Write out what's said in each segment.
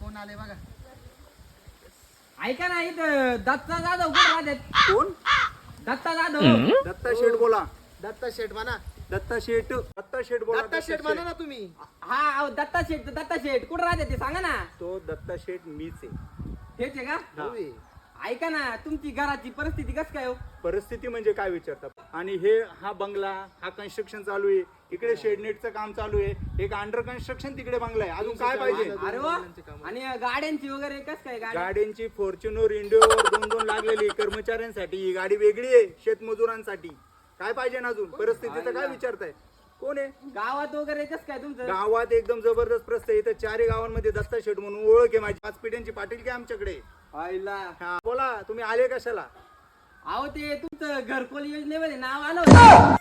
कोण आले बघा ऐका ना इथं दत्ता जाधव कुठं राहतात कोण दत्ता जाधव दत्ता शेठ बोला. दत्ता शेठ म्हणा दत्ता शेठ दत्ता शेठ बोला. दत्ता शेठ म्हणा ना तुम्ही हा अहो, दत्ता शेठ दत्ता शेठ. कुठं राहतात ते? सांगा ना. तो दत्ता शेठ मीच आहे. तेच आहे का? होय. ऐका ना तुमची घराची परिस्थिती कस काय हो? परिस्थिती म्हणजे काय विचारतात? आणि हे हा बंगला हा कन्स्ट्रक्शन चालू आहे. इकडे शेडनेटचं काम चालू आहे. एक अंडर कन्स्ट्रक्शन तिकडे बंगला आहे. अजून काय पाहिजे? अरे वा. आणि गाड्यांची वगैरे कस काय गाडी? गाड्यांची फॉर्च्युनर इंडिओवर दोन दोन लागलेली कर्मचाऱ्यांसाठी ही गाडी वेगळी आहे शेतमजुरांसाठी. काय पाहिजे ना अजून? परिस्थितीचं काय विचारताय? कोण आहे? गावात वगैरे कस काय तुमचं? गावात एकदम जबरदस्त प्रस्त आहे. इथं चारही गावांमध्ये दत्ता शेठ म्हणून ओळख आहे माझी. पाच पिढ्यांची पाटील की आमच्याकडे? आईला. हा बोला तुम्ही आले कशाला? अहो ते तुमचं घरकुल योजनेमध्ये नाव आलं होतं.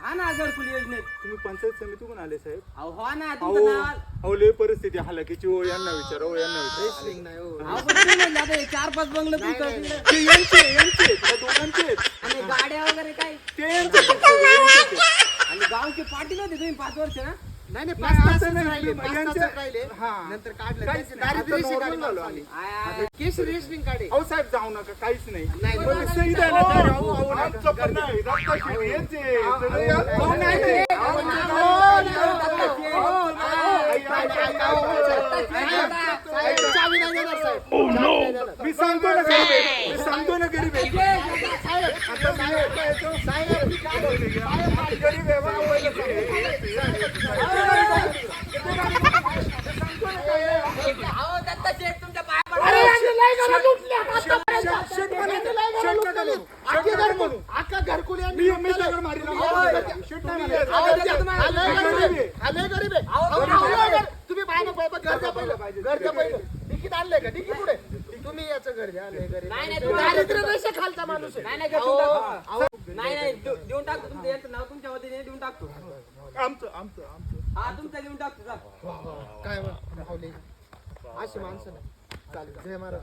हा ना घरकुल योजनेत. तुम्ही पंचायत समितीकडून आले साहेब? अहो हो ना अहो तुमचं नाव आलं. अहो लय परिस्थिती हो यांना विचारा हो यांना विचारा. रेसलिंग नाही हो. अहो, पण तुम्ही म्हणले आता हे चार पाच बंगलं तुमचं. ते यांचे यांचे त्या दोघांचे आहेत. आणि गाड्या वगैरे काय? ते यांचे आहेत, सगळे यांचेच आहेत. आणि गावचे पाटील होते तुम्ही पाच वर्ष ना नाही नाही पाच तासच नाही, राहिले यांचे- पाच तासच राहिले हा. नंतर काढलं काहीच त्यांची नाही. दारिद्र्याची आता गाडी normal माणसं. आली. केस अहो साहेब जाऊ नका काहीच नाही नाही, बरं, नाही. सही द्या ना जरा. अहो, अहो, नका. आमचं पण नाही दत्ता शेठ यांचे सगळे अहो, यांचे. नाही, नाही. अहो, अहो, नाही, नाही, नाही, नाही, नाही, अहो, नाही, नाही, ऐका, नाही, ऐका, नाही, ऐका, अहो, ऐका. साहेब, चावी नाही देणार, साहेब. चावी नाही देणार. मी सांगतो ना गरीब आहे. मी सांगतो ना गरीब आहे. तुम्ही अहो, पाहिलं. घरच्या पहिलं. घरच्या पहिलं. आणलंय का? तिकीट पुढे. तुम्ही याचं घर घ्या लय गरीब नाही, नाही, दारिद्र्य रेषा खालचा माणूस आहे. नाही नाही देऊन टाकतो नाही नाही देऊ- देऊन टाकतो तुमचं यांचं नाव तुमच्या वतीने देऊन टाकतो. आमचं आमचं आमचं. हा तुमचं देऊन टाकतो जा. काय बा. अशी माणसं नाही. चालेल जय महाराज.